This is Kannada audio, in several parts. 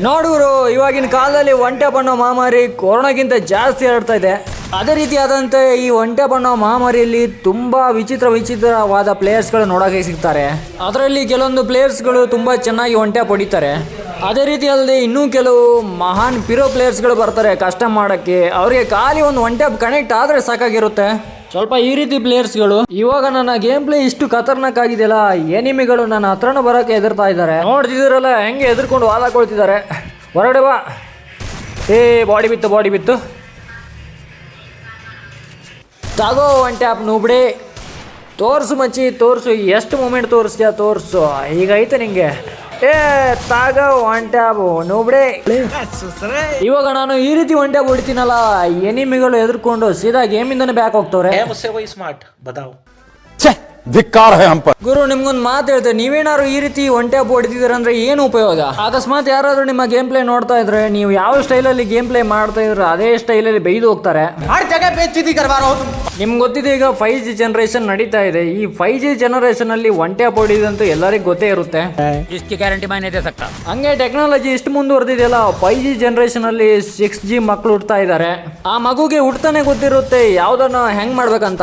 ನೋಡುವರು ಇವಾಗಿನ ಕಾಲದಲ್ಲಿ ಒಂಟೆ ಬಣ್ಣ ಮಹಾಮಾರಿ ಕೊರೋನಾಗಿಂತ ಜಾಸ್ತಿ ಹರಡ್ತಾ ಇದೆ. ಅದೇ ರೀತಿಯಾದಂತೆ ಈ ಒಂಟೆ ಬಣ್ಣ ಮಹಾಮಾರಿಯಲ್ಲಿ ತುಂಬಾ ವಿಚಿತ್ರ ವಿಚಿತ್ರವಾದ ಪ್ಲೇಯರ್ಸ್ಗಳು ನೋಡೋಕೆ ಸಿಗ್ತಾರೆ. ಅದರಲ್ಲಿ ಕೆಲವೊಂದು ಪ್ಲೇಯರ್ಸ್ಗಳು ತುಂಬಾ ಚೆನ್ನಾಗಿ ಒಂಟೆ ಹೊಡಿತಾರೆ ಅದೇ ರೀತಿ ಅಲ್ಲದೆ ಇನ್ನೂ ಕೆಲವು ಮಹಾನ್ ಪಿರೋ ಪ್ಲೇಯರ್ಸ್ಗಳು ಬರ್ತಾರೆ ಕಷ್ಟ ಮಾಡೋಕ್ಕೆ. ಅವರಿಗೆ ಖಾಲಿ ಒಂದು ಒಂಟೆ ಕನೆಕ್ಟ್ ಆದರೆ ಸಾಕಾಗಿರುತ್ತೆ. ಸ್ವಲ್ಪ ಈ ರೀತಿ ಪ್ಲೇಯರ್ಸ್ಗಳು. ಇವಾಗ ನನ್ನ ಗೇಮ್ ಪ್ಲೇ ಇಷ್ಟು ಖತರ್ನಾಕ್ ಆಗಿದೆಯಲ್ಲ ಎನಿಮಿಗಳು ನನ್ನ ಹತ್ರನೂ ಬರೋಕೆ ಎದುರ್ತಾ ಇದ್ದಾರೆ. ನೋಡ್ತಿದ್ದೀರಲ್ಲ, ಹೆಂಗೆ ಎದುರ್ಕೊಂಡು ವಾದಾಕೊಳ್ತಿದ್ದಾರೆ ಹೊರಡೆ ಬಾ. ಏ ಬಾಡಿ ಬಿತ್ತು ಬಾಡಿ ಬಿತ್ತು. ತಗೋ ಒನ್ ಟ್ಯಾಪ್ ನುಬ್ಡಿ ತೋರಿಸು ಮಚ್ಚಿ, ತೋರಿಸು, ಎಷ್ಟು ಮೂಮೆಂಟ್ ತೋರಿಸ್ತೀಯ, ತೋರಿಸು. ಈಗ ಐತೆ ನಿಂಗೆ. ಏ, ತಾಗ ಒಂಟ್ಯಾಬು ನೋಬ್ಡೆ. ಇವಾಗ ನಾನು ಈ ರೀತಿ ಒಂಟ್ಯಾಬ್ ಹೊಡಿತೀನಲ್ಲ ಎನಿಮಿಗಳು ಎದುರ್ಕೊಂಡು ಸೀದಾ ಗೇಮಿಂದನೇ ಬ್ಯಾಕ್ ಹೋಗ್ತವ್ರೆ. ಸ್ಮಾರ್ಟ್ ಬದಾವ್ ಧಿಕ್ಕಾರ ಹೇ ಹಂಪ ಗುರು ನಿಮ್ಗೊಂದು ಮಾತು ಹೇಳ್ದೆ ನೀವೇನಾದ್ರು ಈ ರೀತಿ ಒಂಟೆ ಹಬ್ಬ ಹೊಡಿತಿದ್ದೀರ ಅಂದ್ರೆ ಏನು ಉಪಯೋಗ? ಅಕಸ್ಮಾತ್ ಯಾರಾದ್ರೂ ನಿಮ್ಮ ಗೇಮ್ ಪ್ಲೇ ನೋಡ್ತಾ ಇದ್ರೆ ನೀವು ಯಾವ ಸ್ಟೈಲಲ್ಲಿ ಗೇಮ್ ಪ್ಲೇ ಮಾಡ್ತಾ ಇದ್ರೆ ಅದೇ ಸ್ಟೈಲಲ್ಲಿ ಬೈದು ಹೋಗ್ತಾರೆ. ನಿಮ್ಗೆ ಗೊತ್ತಿದೆ ಈಗ ಫೈವ್ ಜಿ ಜನರೇಷನ್ ನಡೀತಾ ಇದೆ. ಈ ಫೈವ್ ಜಿ ಜನರೇಷನ್ ಅಲ್ಲಿ ಒಂಟೆ ಹಬ್ಬ ಹೊಡಿದಂತೂ ಎಲ್ಲರಿಗೂ ಗೊತ್ತೇ ಇರುತ್ತೆ. ಹಂಗೆ ಟೆಕ್ನಾಲಜಿ ಇಷ್ಟು ಮುಂದುವರೆದಿದೆಯಲ್ಲ ಫೈವ್ ಜಿ ಜನರೇಷನ್ ಅಲ್ಲಿ ಸಿಕ್ಸ್ ಜಿ ಮಕ್ಕಳು ಹುಡ್ತಾ ಇದ್ದಾರೆ. ಆ ಮಗುಗೆ ಹುಡ್ತಾನೆ ಗೊತ್ತಿರುತ್ತೆ ಯಾವ್ದನ್ನ ಹೆಂಗ್ ಮಾಡ್ಬೇಕಂತ.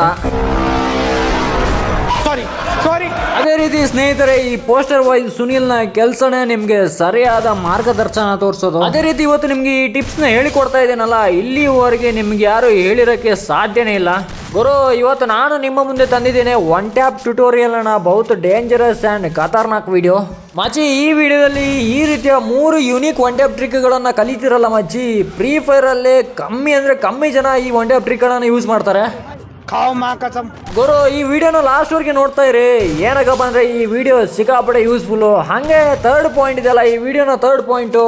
ಸಾರಿ ಅದೇ ರೀತಿ ಸ್ನೇಹಿತರೆ ಈ ಪೋಸ್ಟರ್ ವಾಯ್ಸ್ ಸುನಿಲ್ನ ಕೆಲಸನೇ ನಿಮಗೆ ಸರಿಯಾದ ಮಾರ್ಗದರ್ಶನ ತೋರಿಸೋದು. ಅದೇ ರೀತಿ ಇವತ್ತು ನಿಮ್ಗೆ ಈ ಟಿಪ್ಸ್ನ ಹೇಳಿಕೊಡ್ತಾ ಇದ್ದೇನಲ್ಲ ಇಲ್ಲಿವರೆಗೆ ನಿಮ್ಗೆ ಯಾರು ಹೇಳಿರಕ್ಕೆ ಸಾಧ್ಯನೇ ಇಲ್ಲ. ಗುರು ಇವತ್ತು ನಾನು ನಿಮ್ಮ ಮುಂದೆ ತಂದಿದ್ದೇನೆ ಒನ್ ಟ್ಯಾಪ್ ಟ್ಯುಟೋರಿಯಲ್ ಅನ್ನ ಬಹುತ್ ಡೇಂಜರಸ್ ಅಂಡ್ ಖತರ್ನಾಕ್ ವಿಡಿಯೋ ಮಚ್ಚಿ ಈ ವಿಡಿಯೋದಲ್ಲಿ ಈ ರೀತಿಯ ಮೂರು ಯುನೀಕ್ ಒನ್ ಟ್ಯಾಪ್ ಟ್ರಿಕ್ಗಳನ್ನು ಕಲಿತಿರಲ್ಲ ಮಚ್ಚಿ ಫ್ರೀ ಫೈರ್ ಅಲ್ಲಿ ಕಮ್ಮಿ ಅಂದ್ರೆ ಕಮ್ಮಿ ಜನ ಈ ಒನ್ ಟ್ಯಾಪ್ ಟ್ರಿಕ್ಗಳನ್ನು ಯೂಸ್ ಮಾಡ್ತಾರೆ. ಕಾವ್ ಮಾಕಸಂ. ಗುರು ಈ ವಿಡಿಯೋನ ಲಾಸ್ಟ್ ವರ್ಗೆ ನೋಡ್ತಾ ಇರಿ. ಏನಾಗಪ್ಪ ಅಂದ್ರೆ ಈ ವಿಡಿಯೋ ಸಿಕ್ಕಾಪಡೆ ಯೂಸ್ಫುಲ್ ಹಾಗೆ ತರ್ಡ್ ಪಾಯಿಂಟ್ ಇದೆಯಲ್ಲ ಈ ವಿಡಿಯೋನ ತರ್ಡ್ ಪಾಯಿಂಟು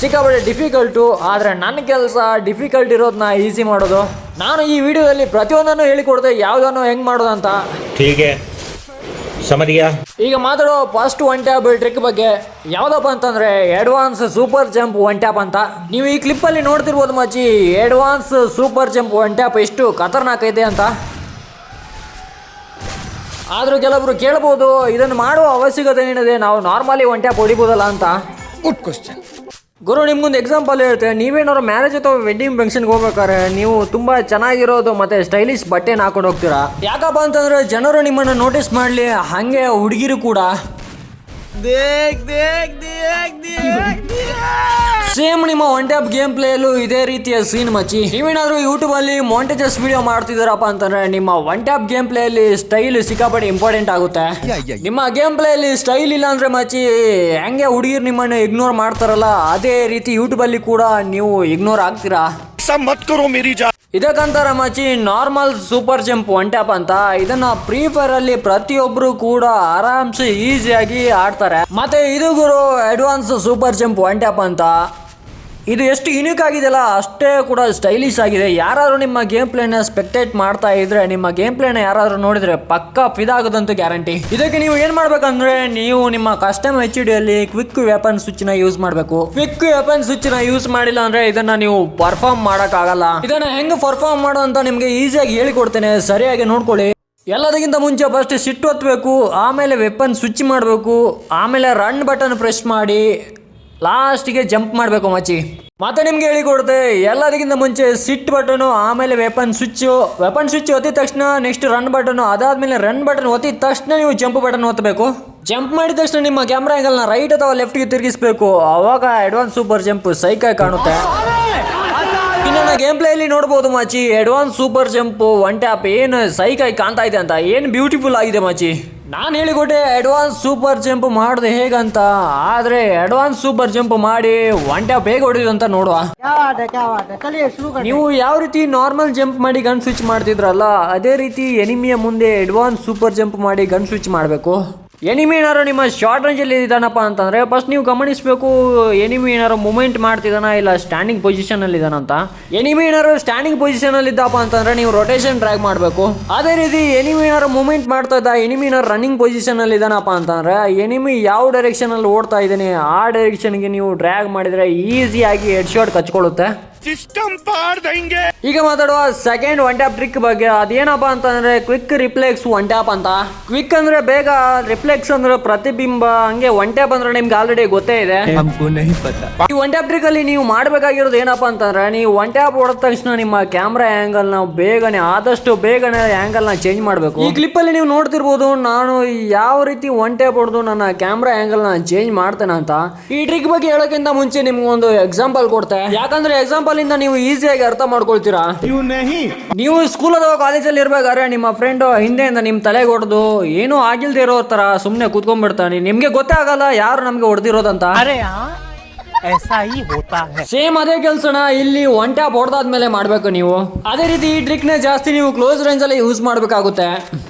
ಸಿಕ್ಕಾಪಡೆ ಡಿಫಿಕಲ್ಟು ಆದರೆ ನನ್ನ ಕೆಲಸ ಡಿಫಿಕಲ್ಟ್ ಇರೋದನ್ನ ಈಸಿ ಮಾಡೋದು. ನಾನು ಈ ವಿಡಿಯೋದಲ್ಲಿ ಪ್ರತಿಯೊಂದನ್ನು ಹೇಳಿಕೊಡ್ದೆ ಯಾವುದನ್ನು ಹೆಂಗೆ ಮಾಡೋದಂತ. ಹೀಗೆ ಸಮರಿಯ? ಈಗ ಮಾತಾಡೋ ಫಸ್ಟ್ ಒನ್ ಟ್ಯಾಬ್ ಟ್ರಿಕ್ ಬಗ್ಗೆ ಯಾವುದಪ್ಪ ಅಂತಂದ್ರೆ advance super jump one tap ಅಂತ. ನೀವು ಈ ಕ್ಲಿಪ್ ಅಲ್ಲಿ ನೋಡ್ತಿರ್ಬೋದು ಮಚ್ಚಿ advance super jump one tap ಎಷ್ಟು ಖತರ್ನಾಕ್ ಇದೆ ಅಂತ. ಆದರೂ ಕೆಲವರು ಕೇಳಬಹುದು ಇದನ್ನು ಮಾಡುವ ಅವಶ್ಯಕತೆ ಏನಿದೆ ನಾವು ನಾರ್ಮಲಿ ಒನ್ ಟ್ಯಾಪ್ ಹೊಡಿಬೋದಲ್ಲ ಅಂತ. ಗುಡ್ ಕ್ವಶನ್ ಗುರು, ನಿಮ್ಗೊಂದು ಎಕ್ಸಾಂಪಲ್ ಹೇಳ್ತೇನೆ ನೀವೇನಾದ್ರು ಮ್ಯಾರೇಜ್ ಅಥವಾ ವೆಡ್ಡಿಂಗ್ ಫಂಕ್ಷನ್ಗೆ ಹೋಗ್ಬೇಕಾದ್ರೆ ನೀವು ತುಂಬ ಚೆನ್ನಾಗಿರೋದು ಮತ್ತು ಸ್ಟೈಲಿಶ್ ಬಟ್ಟೆನ ಹಾಕೊಂಡು ಹೋಗ್ತೀರಾ? ಯಾಕಪ್ಪ ಅಂತಂದ್ರೆ ಜನರು ನಿಮ್ಮನ್ನು ನೋಟಿಸ್ ಮಾಡಲಿ, ಹಾಗೆ ಹುಡುಗಿರು ಕೂಡ. ಸೇಮ್ ನಿಮ್ಮ ಒನ್ ಟ್ಯಾಪ್ ಗೇಮ್ ಪ್ಲೇ ಅಲ್ಲೂ ಇದೇ ರೀತಿಯ ಸೀನ್ ಮಚ್ಚಿ. ನೀವೇನಾದ್ರೂ ಯೂಟ್ಯೂಬ್ ಅಲ್ಲಿ ಮಾಂಟೇಜಸ್ ವಿಡಿಯೋ ಮಾಡ್ತಿದಾರಪ್ಪ ಅಂತಂದ್ರೆ ನಿಮ್ಮ ಒನ್ ಟ್ಯಾಪ್ ಗೇಮ್ ಪ್ಲೇ ಅಲ್ಲಿ ಸ್ಟೈಲ್ ಸಿಕ್ಕಾಪಟ್ಟೆ ಇಂಪಾರ್ಟೆಂಟ್ ಆಗುತ್ತೆ. ನಿಮ್ಮ ಗೇಮ್ ಪ್ಲೇ ಅಲ್ಲಿ ಸ್ಟೈಲ್ ಇಲ್ಲ ಅಂದ್ರೆ ಮಚ್ಚಿ ಹೆಂಗೆ ಹುಡುಗಿರ್ ನಿಮ್ಮನ್ನು ಇಗ್ನೋರ್ ಮಾಡ್ತಾರಲ್ಲ ಅದೇ ರೀತಿ ಯೂಟ್ಯೂಬ್ ಅಲ್ಲಿ ಕೂಡ ನೀವು ಇಗ್ನೋರ್ ಆಗ್ತೀರಾ? ಇದಕ್ಕಂತಾರ ಮಚ್ಚಿ normal super jump one tap ಅಂತ. ಇದನ್ನ ಫ್ರೀ ಫೈರ್ ಅಲ್ಲಿ ಪ್ರತಿಯೊಬ್ರು ಕೂಡ ಆರಾಮ್ಸೆ ಈಸಿಯಾಗಿ ಆಡ್ತಾರೆ. ಮತ್ತೆ ಇದು ಗುರು advance super jump one tap ಅಂತ. ಇದು ಎಷ್ಟು ಯುನಿಕ್ ಆಗಿದೆಯಲ್ಲ, ಅಷ್ಟೇ ಕೂಡ ಸ್ಟೈಲಿಶ್ ಆಗಿದೆ. ಯಾರಾದರೂ ನಿಮ್ಮ ಗೇಮ್ ಪ್ಲೇನ ಸ್ಪೆಕ್ಟೇಟ್ ಮಾಡ್ತಾ ಇದ್ರೆ, ನಿಮ್ಮ ಗೇಮ್ ಪ್ಲೇನ ಯಾರಾದರೂ ನೋಡಿದ್ರೆ ಪಕ್ಕ ಫಿದಾಗೋದಂತೂ ಗ್ಯಾರಂಟಿ ಇದಕ್ಕೆ ನೀವು ಏನು ಮಾಡಬೇಕಂದ್ರೆ, ನೀವು ನಿಮ್ಮ ಕಸ್ಟಮ್ ಎಚ್ ಡಿಯಲ್ಲಿ ಕ್ವಿಕ್ ವೆಪನ್ ಸ್ವಿಚ್ನ ಯೂಸ್ ಮಾಡಬೇಕು. ಕ್ವಿಕ್ ವೆಪನ್ ಸ್ವಿಚ್ನ ಯೂಸ್ ಮಾಡಿಲ್ಲ ಅಂದ್ರೆ ಇದನ್ನ ನೀವು ಪರ್ಫಾರ್ಮ್ ಮಾಡೋಕ್ಕಾಗಲ್ಲ. ಇದನ್ನ ಹೆಂಗ್ ಪರ್ಫಾರ್ಮ್ ಮಾಡೋ ಅಂತ ನಿಮ್ಗೆ ಈಸಿಯಾಗಿ ಹೇಳಿಕೊಡ್ತೇನೆ. ಸರಿಯಾಗಿ ನೋಡ್ಕೊಳ್ಳಿ. ಎಲ್ಲದಕ್ಕಿಂತ ಮುಂಚೆ ಫಸ್ಟ್ ಸಿಟ್ಟು ಹೊತ್ತಬೇಕು ಆಮೇಲೆ ವೆಪನ್ ಸ್ವಿಚ್ ಮಾಡಬೇಕು, ಆಮೇಲೆ ರನ್ ಬಟನ್ ಪ್ರೆಸ್ ಮಾಡಿ ಲಾಸ್ಟಿಗೆ ಜಂಪ್ ಮಾಡಬೇಕು ಮಚ್ಚಿ ಮತ್ತೆ ನಿಮ್ಗೆ ಹೇಳಿಕೊಡುತ್ತೆ ಎಲ್ಲದಕ್ಕಿಂತ ಮುಂಚೆ ಸಿಟ್ ಬಟನು, ಆಮೇಲೆ ವೆಪನ್ ಸ್ವಿಚ್ಚು. ವೆಪನ್ ಸ್ವಿಚ್ ಒತ್ತಿದ ತಕ್ಷಣ ನೆಕ್ಸ್ಟ್ ರನ್ ಬಟನು, ಅದಾದ್ಮೇಲೆ ರನ್ ಬಟನ್ ಒತ್ತಿದ ತಕ್ಷಣ ನೀವು ಜಂಪ್ ಬಟನ್ ಒತ್ತಬೇಕು. ಜಂಪ್ ಮಾಡಿದ ತಕ್ಷಣ ನಿಮ್ಮ ಕ್ಯಾಮ್ರಾ ಆ್ಯಂಗಲ್ನ ರೈಟ್ ಅಥವಾ ಲೆಫ್ಟ್ಗೆ ತಿರುಗಿಸಬೇಕು. ಅವಾಗ ಅಡ್ವಾನ್ಸ್ ಸೂಪರ್ ಜಂಪ್ ಸೈಕಾಗಿ ಕಾಣುತ್ತೆ. ಇನ್ನು ಗೇಮ್ ಪ್ಲೇ ಅಲ್ಲಿ ನೋಡ್ಬೋದು ಮಾಚಿ advance super jump one tap ಏನು ಸೈಕಾಗಿ ಕಾಣ್ತಾ ಇದೆ ಅಂತ, ಏನು ಬ್ಯೂಟಿಫುಲ್ ಆಗಿದೆ ಮಾಚಿ. ನಾನು ಹೇಳಿಕೊಟ್ಟೆ ಅಡ್ವಾನ್ಸ್ ಸೂಪರ್ ಜಂಪ್ ಮಾಡ್ದೆ ಹೇಗಂತ. ಆದ್ರೆ ಅಡ್ವಾನ್ಸ್ ಸೂಪರ್ ಜಂಪ್ ಮಾಡಿ ಒನ್ ಟ್ಯಾಪ್ ಹೇಗೆ ಹೊಡೆದು ಅಂತ ನೋಡುವ. ನೀವು ಯಾವ ರೀತಿ ನಾರ್ಮಲ್ ಜಂಪ್ ಮಾಡಿ ಗನ್ ಸ್ವಿಚ್ ಮಾಡ್ತಿದ್ರಲ್ಲ ಅದೇ ರೀತಿ ಎನಿಮಿಯ ಮುಂದೆ ಅಡ್ವಾನ್ಸ್ ಸೂಪರ್ ಜಂಪ್ ಮಾಡಿ ಗನ್ ಸ್ವಿಚ್ ಮಾಡಬೇಕು. ಎನಿಮಿ ಏನಾರು ನಿಮ್ಮ ಶಾರ್ಟ್ ರೇಂಜಲ್ಲಿ ಇದ್ದಾನಪ್ಪ ಅಂತಂದರೆ ಫಸ್ಟ್ ನೀವು ಗಮನಿಸಬೇಕು, ಎನಿಮಿ ಏನಾರು ಮೂಮೆಂಟ್ ಮಾಡ್ತಿದ್ದಾನ ಇಲ್ಲ ಸ್ಟ್ಯಾಂಡಿಂಗ್ ಪೊಸಿಷನಲ್ಲಿ ಇದ್ದಾನಂತ ಎನಿಮಿ ಏನಾರು ಸ್ಟ್ಯಾಂಡಿಂಗ್ ಪೊಸಿಷನಲ್ಲಿ ಇದ್ದಪ್ಪ ಅಂತಂದರೆ ನೀವು ರೊಟೇಷನ್ ಡ್ರ್ಯಾಗ್ ಮಾಡಬೇಕು. ಅದೇ ರೀತಿ ಎನಿಮಿ ಏನಾರು ಮೂಮೆಂಟ್ ಮಾಡ್ತಾ ಇದ್ದ, ಎನಿಮಿ ಏನಾರು ರನ್ನಿಂಗ್ ಪೊಸಿಷನಲ್ಲಿ ಇದ್ದಾನಪ್ಪ ಅಂತಂದರೆ ಎನಿಮಿ ಯಾವ ಡೈರೆಕ್ಷನಲ್ಲಿ ಓಡ್ತಾ ಇದ್ದೀನಿ, ಆ ಡೈರೆಕ್ಷನ್ಗೆ ನೀವು ಡ್ರ್ಯಾಗ್ ಮಾಡಿದರೆ ಈಸಿಯಾಗಿ ಹೆಡ್ ಶಾಟ್ ಕಚ್ಕೊಳ್ಳುತ್ತೆ ಸಿಸ್ಟಮ್ ಪಾರ್ದಂಗೆ ಈಗ ಮಾತಾಡುವ ಸೆಕೆಂಡ್ ಒನ್ ಟ್ಯಾಪ್ ಟ್ರಿಕ್ ಬಗ್ಗೆ ಅದೇನಪ್ಪ ಅಂತಂದ್ರೆ ಕ್ವಿಕ್ ರಿಪ್ಲೆಕ್ಸ್ ಒನ್ ಟ್ಯಾಪ್ ಅಂತ. ಕ್ವಿಕ್ ಅಂದ್ರೆ ಬೇಗ ರಿಪ್ಲೆಕ್ಸ್ ಅಂದ್ರೆ ಪ್ರತಿಬಿಂಬ ಹಂಗೆ ಒನ್ ಟ್ಯಾಪ್ ಅಂದ್ರೆ ನಿಮ್ಗೆ ಆಲ್ರೆಡಿ ಗೊತ್ತೇ ಇದೆ. ಈ ಒನ್ ಟ್ಯಾಪ್ ಟ್ರಿಕ್ ಅಲ್ಲಿ ನೀವು ಮಾಡಬೇಕಾಗಿರೋದು ಏನಪ್ಪಾ ಅಂತಂದ್ರೆ ನೀವು ಒನ್ ಟ್ಯಾಪ್ ಹೊಡೆದ ತಕ್ಷಣ ನಿಮ್ಮ ಕ್ಯಾಮ್ರಾ ಆಂಗಲ್ ನಾವು ಬೇಗನೆ ಆದಷ್ಟು ಬೇಗನೆ ಆಂಗಲ್ನ ಚೇಂಜ್ ಮಾಡಬೇಕು. ಈ ಕ್ಲಿಪ್ ಅಲ್ಲಿ ನೀವು ನೋಡ್ತಿರ್ಬೋದು ನಾನು ಯಾವ ರೀತಿ ಒನ್ ಟ್ಯಾಪ್ ಹೊಡೆದು ನನ್ನ ಕ್ಯಾಮ್ರಾ ಆಂಗಲ್ನ ಚೇಂಜ್ ಮಾಡ್ತೇನೆ ಅಂತ. ಈ ಟ್ರಿಕ್ ಬಗ್ಗೆ ಹೇಳೋಕ್ಕಿಂತ ಮುಂಚೆ ನಿಮ್ಗೆ ಒಂದು ಎಕ್ಸಾಂಪಲ್ ಕೊಡ್ತೇನೆ ಯಾಕಂದ್ರೆ ಎಕ್ಸಾಂಪಲ್ ಇಂದ ನೀವು ಈಸಿಯಾಗಿ ಅರ್ಥ ಮಾಡ್ಕೊಳ್ತೀರಾ? ನೀವು ಸ್ಕೂಲ್ ಅಥವಾ ಕಾಲೇಜಲ್ಲಿ ಇರ್ಬೇಕಾದ್ರೆ ನಿಮ್ಮ ಫ್ರೆಂಡ್ ಹಿಂದೆಯಿಂದ ನಿಮ್ ತಲೆಗೆ ಹೊಡೆದು ಏನೂ ಆಗಿಲ್ದೇ ಇರೋ ತರ ಸುಮ್ಮನೆ ಕೂತ್ಕೊಂಡ್ಬಿಡ್ತಾನೆ. ನಿಮ್ಗೆ ಗೊತ್ತೇ ಆಗಲ್ಲ ಯಾರು ನಮ್ಗೆ ಹೊಡೆದಿರೋದಂತ. ಐಸಾ ಹಿ ಹೋತಾ ಹೈ ಸೇಮ್ ಅದೇ ಕೆಲಸನ ಇಲ್ಲಿ ಒನ್ ಟ್ಯಾಪ್ ಹೊಡೆದಾದ್ಮೇಲೆ ಮಾಡಬೇಕು ನೀವು. ಅದೇ ರೀತಿ ಈ ಟ್ರಿಕ್ನ ಜಾಸ್ತಿ ನೀವು ಕ್ಲೋಸ್ ರೇಂಜ್ ಅಲ್ಲಿ ಯೂಸ್ ಮಾಡಬೇಕಾಗುತ್ತೆ.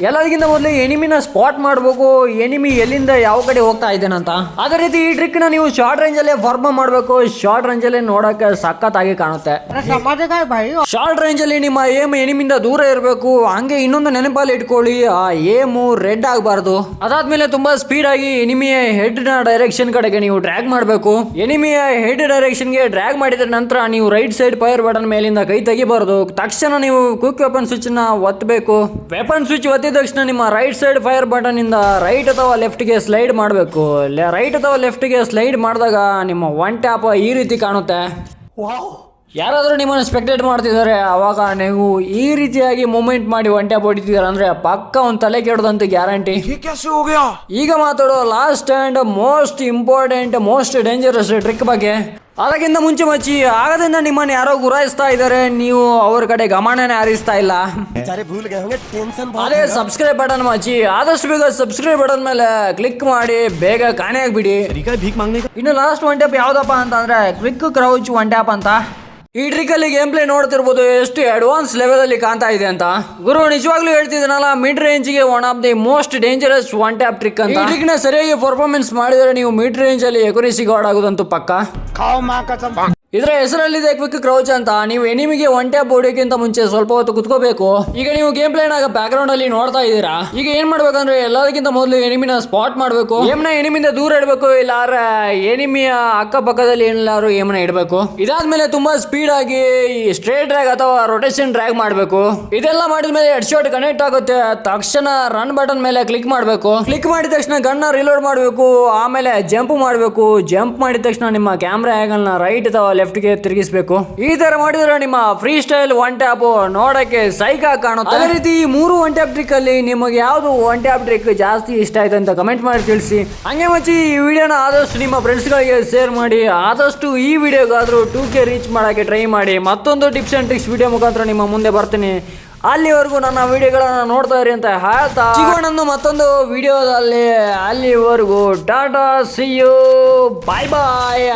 ಎಲ್ಲದಕ್ಕಿಂತ ಮೊದಲು ಎನಿಮಿನ ಸ್ಪಾಟ್ ಮಾಡಬೇಕು. ಎನಿಮಿ ಎಲ್ಲಿಂದ ಯಾವ ಕಡೆ ಹೋಗ್ತಾ ಇದ್ದೇನೆ ಅಂತ. ಅದೇ ರೀತಿ ಈ ಟ್ರಿಕ್ನ ನೀವು ಶಾರ್ಟ್ ರೇಂಜ್ ಅಲ್ಲಿ ಫಾರ್ಮ್ ಮಾಡಬೇಕು. ಶಾರ್ಟ್ ರೇಂಜ್ ಅಲ್ಲಿ ನೋಡಕ್ಕೆ ಸಖತ್ತಾಗಿ ಕಾಣುತ್ತೆ. ಶಾರ್ಟ್ ರೇಂಜ್ ಅಲ್ಲಿ ನಿಮ್ಮ ಏಮ್ ಎನಿಮಿಂದ ದೂರ ಇರಬೇಕು. ಹಂಗೆ ಇನ್ನೊಂದು ನೆನಪಲ್ಲಿ ಇಟ್ಕೊಳ್ಳಿ. ಆ ಏಮು ರೆಡ್ ಆಗಬಾರದು. ಅದಾದ್ಮೇಲೆ ತುಂಬಾ ಸ್ಪೀಡ್ ಆಗಿ ಎನಿಮಿಯ ಹೆಡ್ನ ಡೈರೆಕ್ಷನ್ ಕಡೆಗೆ ನೀವು ಟ್ರ್ಯಾಕ್ ಮಾಡಬೇಕು. ಎನಿಮಿಯ ಹೆಡ್ ಡೈರೆಕ್ಷನ್ಗೆ ಡ್ರ್ಯಾಗ್ ಮಾಡಿದ ನಂತರ ನೀವು ರೈಟ್ ಸೈಡ್ ಫೈರ್ ಬಟನ್ ಮೇಲಿಂದ ಕೈ ತೆಗಿಬಾರ್ದು. ತಕ್ಷಣ ನೀವು ಕುಕ್ ವೆಪನ್ ಸ್ವಿಚ್ನ ಒತ್ತಬೇಕು ವೆಪನ್ ಸ್ವಿಚ್ ಒತ್ತಿದ ತಕ್ಷಣ ನಿಮ್ಮ ರೈಟ್ ಸೈಡ್ ಫೈರ್ ಬಟನ್ ಇಂದ ರೈಟ್ ಅಥವಾ ಲೆಫ್ಟ್ಗೆ ಸ್ಲೈಡ್ ಮಾಡಬೇಕು. ರೈಟ್ ಅಥವಾ ಲೆಫ್ಟ್ಗೆ ಸ್ಲೈಡ್ ಮಾಡಿದಾಗ ನಿಮ್ಮ ಒನ್ ಟ್ಯಾಪ್ ಈ ರೀತಿ ಕಾಣುತ್ತೆ. ಯಾರಾದರೂ ನಿಮ್ಮನ್ನು ಸ್ಪೆಕ್ಟೇಟ್ ಮಾಡ್ತಿದ್ದಾರೆ ಅವಾಗ ನೀವು ಈ ರೀತಿಯಾಗಿ ಮೂಮೆಂಟ್ ಮಾಡಿ ಒನ್ ಟ್ಯಾಪ್ ಹೊಡಿತಿದ್ದಾರೆ ಅಂದ್ರೆ ಪಕ್ಕ ಒಂದು ತಲೆ ಕೆಡೋದಂತ ಗ್ಯಾರಂಟಿ ಈಗ ಮಾತಾಡೋ last and most important most dangerous trick ಬಗ್ಗೆ. ಅದಕ್ಕಿಂತ ಮುಂಚೆ ಮಚ್ಚಿ ಆಗದಿಂದ ನಿಮ್ಮನ್ನು ಯಾರೋ ಗುರಾಯಿಸ್ತಾ ಇದ್ದಾರೆ ನೀವು ಅವ್ರ ಕಡೆ ಗಮನನೇ ಹರಿಸ್ತಾ ಇಲ್ಲ. ಅದೇ ಸಬ್ಸ್ಕ್ರೈಬ್ ಬಟನ್ ಮಚ್ಚಿ ಆದಷ್ಟು ಬೇಗ ಸಬ್ಸ್ಕ್ರೈಬ್ ಬಟನ್ ಮೇಲೆ ಕ್ಲಿಕ್ ಮಾಡಿ ಬೇಗ ಕಾಣೆ ಆಗ್ಬಿಡಿ ಇನ್ನು ಲಾಸ್ಟ್ ಒನ್ ಟ್ಯಾಪ್ ಯಾವ್ದಪ್ಪ ಅಂತಂದ್ರೆ ಕ್ವಿಕ್ ಕ್ರೌಚ್ ಒನ್ ಟ್ಯಾಪ್ ಅಂತ. ಈ ಟ್ರಿಕಲ್ಲಿ ಗೇಮ್ ಪ್ಲೇ ನೋಡ್ತಿರ್ಬೋದು ಎಷ್ಟು ಅಡ್ವಾನ್ಸ್ ಲೆವೆಲಲ್ಲಿ ಕಾಣ್ತಾ ಇದೆ ಅಂತ. ಗುರು ನಿಜವಾಗ್ಲೂ ಹೇಳ್ತಿದ್ದಾನಲ್ಲ mid ರೇಂಜ್ಗೆ one of the most dangerous one tap trick ಅಂತ. ಟ್ರಿಕ್ನ ಸರಿಯಾಗಿ ಪರ್ಫಾರ್ಮೆನ್ಸ್ ಮಾಡಿದರೆ ನೀವು ಮಿಡ್ ರೇಂಜ್ ಅಲ್ಲಿ ಎಕುರಿಸಿ ಗಾಡ್ ಆಗೋದಂತೂ ಪಕ್ಕ? ಇದರ ಹೆಸರಲ್ಲಿದೆ ಕ್ವಿಕ್ ಕ್ರೌಚ್ ಅಂತ. ನೀವು ಎನಿಮಿಗೆ ಒನ್ ಟ್ಯಾಪ್ ಹೊಡಿಯೋಕ್ಕಿಂತ ಮುಂಚೆ ಸ್ವಲ್ಪ ಹೊತ್ತು ಕುತ್ಕೋಬೇಕು. ಈಗ ನೀವು ಗೇಮ್ ಪ್ಲೇನ್ ಆಗ ಬ್ಯಾಕ್ ಗ್ರೌಂಡ್ ಅಲ್ಲಿ ನೋಡ್ತಾ ಇದ್ದೀರಾ? ಈಗ ಏನ್ ಮಾಡ್ಬೇಕಂದ್ರೆ ಎಲ್ಲದಕ್ಕಿಂತ ಮೊದಲು ಎನಿಮಿನ ಸ್ಪಾಟ್ ಮಾಡಬೇಕು. ಏಮ್ನ ಎನಿಮಿಂದ ದೂರ ಇಡಬೇಕು ಇಲ್ಲಾರ ಎನಿಮಿಯ ಅಕ್ಕಪಕ್ಕದಲ್ಲಿ ಏನಿಲ್ಲಾರು ಏಮ್ನ ಇಡಬೇಕು. ಇದಾದ್ಮೇಲೆ ತುಂಬಾ ಸ್ಪೀಡ್ ಆಗಿ ಸ್ಟ್ರೇಟ್ ಡ್ರ್ಯಾಗ್ ಅಥವಾ ರೊಟೇಷನ್ ಡ್ರ್ಯಾಗ್ ಮಾಡಬೇಕು. ಇದೆಲ್ಲ ಮಾಡಿದ ಮೇಲೆ ಹೆಡ್ ಶಾಟ್ ಕನೆಕ್ಟ್ ಆಗುತ್ತೆ. ತಕ್ಷಣ ರನ್ ಬಟನ್ ಮೇಲೆ ಕ್ಲಿಕ್ ಮಾಡಬೇಕು. ಕ್ಲಿಕ್ ಮಾಡಿದ ತಕ್ಷಣ ಗನ್ನ ರಿಲೋಡ್ ಮಾಡಬೇಕು. ಆಮೇಲೆ ಜಂಪ್ ಮಾಡಬೇಕು. ಜಂಪ್ ಮಾಡಿದ ತಕ್ಷಣ ನಿಮ್ಮ ಕ್ಯಾಮ್ರಾ ಆಂಗಲ್ನ ರೈಟ್ ಅಥವಾ ಲೆಫ್ಟ್ಗೆ ತಿರುಗಿಸಬೇಕು. ಈ ತರ ಮಾಡಿದ್ರೆ ನಿಮ್ಮ ಫ್ರೀ ಸ್ಟೈಲ್ ಒನ್ ಟ್ಯಾಪ್ ನೋಡಕ್ಕೆ ಸೈಕಾ ಕಾಣುತ್ತೆ. ಅದೇ ರೀತಿ ಈ ಮೂರು ಒನ್ ಟ್ಯಾಪ್ ಟ್ರಿಕ್ ಅಲ್ಲಿ ನಿಮಗೆ ಯಾವ್ದು ಒನ್ ಟ್ಯಾಪ್ ಟ್ರಿಕ್ ಜಾಸ್ತಿ ಇಷ್ಟ ಆಯ್ತು ಅಂತ ಕಮೆಂಟ್ ಮಾಡಿ ತಿಳಿಸಿ. ಹಂಗೆ ಮಚ್ಚಿ ಈ ವಿಡಿಯೋನ ಆದಷ್ಟು ನಿಮ್ಮ ಫ್ರೆಂಡ್ಸ್ ಗಳಿಗೆ ಶೇರ್ ಮಾಡಿ, ಆದಷ್ಟು ಈ ವಿಡಿಯೋಗಾದ್ರೂ ಟೂ ಕೆ ರೀಚ್ ಮಾಡಕ್ಕೆ ಟ್ರೈ ಮಾಡಿ. ಮತ್ತೊಂದು ಟಿಪ್ಸ್ ಅಂಡ್ ಟ್ರಿಕ್ಸ್ ವಿಡಿಯೋ ಮುಖಾಂತರ ನಿಮ್ಮ ಮುಂದೆ ಬರ್ತೀನಿ. ಅಲ್ಲಿವರೆಗೂ ನನ್ನ ವಿಡಿಯೋಗಳನ್ನು ನೋಡ್ತಾ ಇರಿ ಅಂತ ಹೇಳ್ತಾ ಮತ್ತೊಂದು ವಿಡಿಯೋದಲ್ಲಿ ಅಲ್ಲಿವರೆಗೂ. Tata see you bye bye